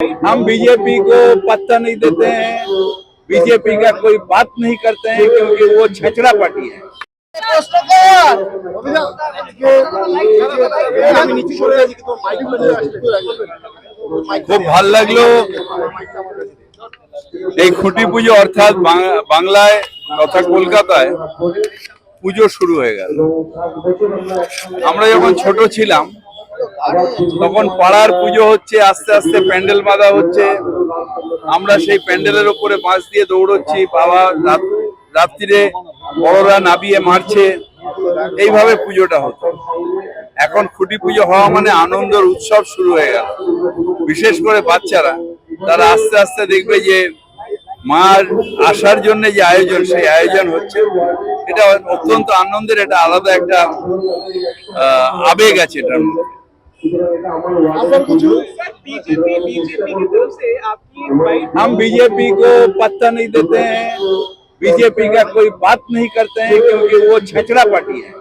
हम बीजेपी को पत्ता नहीं देते हैं बीजेपी का कोई बात नहीं करते हैं क्योंकि वो छछड़ा पार्टी है খুব ভাল লাগলো এই খুঁটি পুজো অর্থাৎ বাং- বাংলায় তথা কলকাতায় পুজো শুরু হয়ে গেল আমরা যখন ছোট ছিলাম তখন পাড়ার পুজো হচ্ছে আস্তে আস্তে প্যান্ডেল বাঁধা হচ্ছে আমরা সেই প্যান্ডেলের উপরে বাঁশ দিয়ে দৌড়চ্ছি বাবা রাত্রিরে বড়রা নাবিয়ে মারছে। এইভাবে পুজোটা হতো। এখন খুঁটি পুজো হওয়া মানে আনন্দের উৎসব শুরু হয়ে গেল। বিশেষ করে বাচ্চারা তারা আস্তে আস্তে দেখবে যে মার আসার জন্য যে আয়োজন সেই আয়োজন হচ্ছে। এটা অত্যন্ত আনন্দের এটা আলাদা একটা আহ, আবেগ আছে এটার মধ্যে। सर बीजेपी बीजेपी की तरफ़ से आपकी हम बीजेपी को पत्ता नहीं देते हैं। बीजेपी का कोई बात नहीं करते हैं क्योंकि वो छछड़ा पार्टी है।